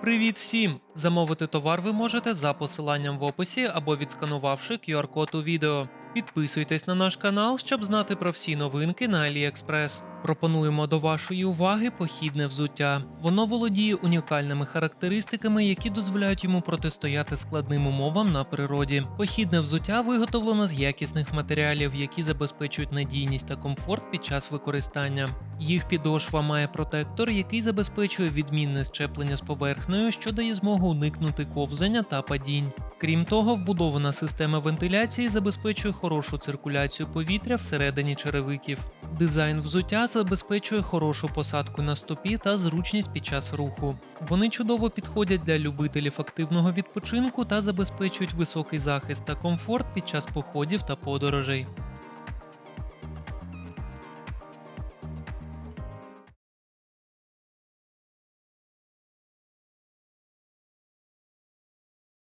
Привіт всім! Замовити товар ви можете за посиланням в описі або відсканувавши QR-код у відео. Підписуйтесь на наш канал, щоб знати про всі новинки на AliExpress. Пропонуємо до вашої уваги похідне взуття. Воно володіє унікальними характеристиками, які дозволяють йому протистояти складним умовам на природі. Похідне взуття виготовлено з якісних матеріалів, які забезпечують надійність та комфорт під час використання. Їх підошва має протектор, який забезпечує відмінне щеплення з поверхнею, що дає змогу уникнути ковзання та падінь. Крім того, вбудована система вентиляції забезпечує хорошу циркуляцію повітря всередині черевиків. Дизайн взуття забезпечує хорошу посадку на стопі та зручність під час руху. Вони чудово підходять для любителів активного відпочинку та забезпечують високий захист та комфорт під час походів та подорожей.